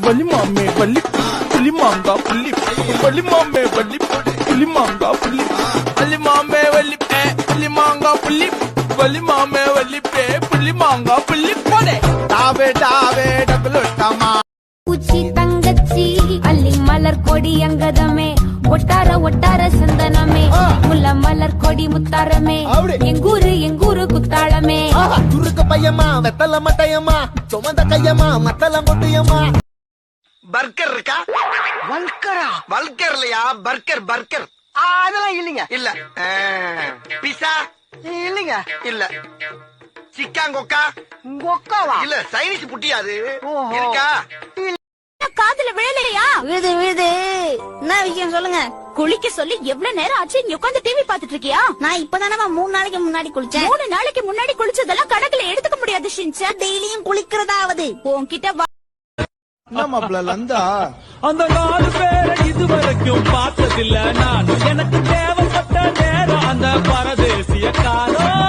வலி மாமே வலி புலி மாங்கா புள்ளி வலி மாமே வலி புலி மாங்கா புள்ளி வலி மாமே வலி பே புலி மாங்கா புள்ளி வலி மாமே வலி பே புலி மாங்கா புள்ளி போடே டாவே டாவே டபுளுட்டமா பூச்சி தங்கச்சி அள்ளி மலர் கொடி அங்கதமே. ஒட்டார ஒட்டார சந்தனமே. முல்ல மலர் கொடி முத்தாரமே. எங்கூரு எங்கூரு குத்தாளமே. துருக்கு பையமா வெத்தல மட்டையம்மா. சுமந்த கையம்மா மத்தளம் கொட்டியம்மா. பர்கர் இருக்கா? வல்கரா வல்கர் இல்லையா பர்கர். பர்கர் அதெல்லாம் இல்லைங்க. இல்ல. பிசா இல்லைங்க. இல்ல. சிக்காங்கொக்கா? கொக்காவா இல்ல சைனீஸ் புட்டியாது இருக்கா? காதுல விழலையா விழுது விழுது. என்ன விஷயம் சொல்லுங்க? குளிக்க சொல்லி எவ்வளவு நேரம் ஆச்சு? நீ உட்காந்து டிவி பாத்துட்டு இருக்கியா நான் இப்பதானமா மூணு நாளைக்கு முன்னாடி குளிச்சேன். மூணு நாளைக்கு முன்னாடி குளிச்சதெல்லாம் கணக்குல எடுத்துக்க முடியாது ஷின்சான் டெய்லியும் குளிக்கிறதாவது. உன்கிட்ட என்ன மாப்பிள்ள லந்தா? அந்த நாலு பேரை இதுவரைக்கும் பார்த்ததில்ல. நான் எனக்கு தேவைப்பட்ட நேரம் அந்த பரதேசிய காலம்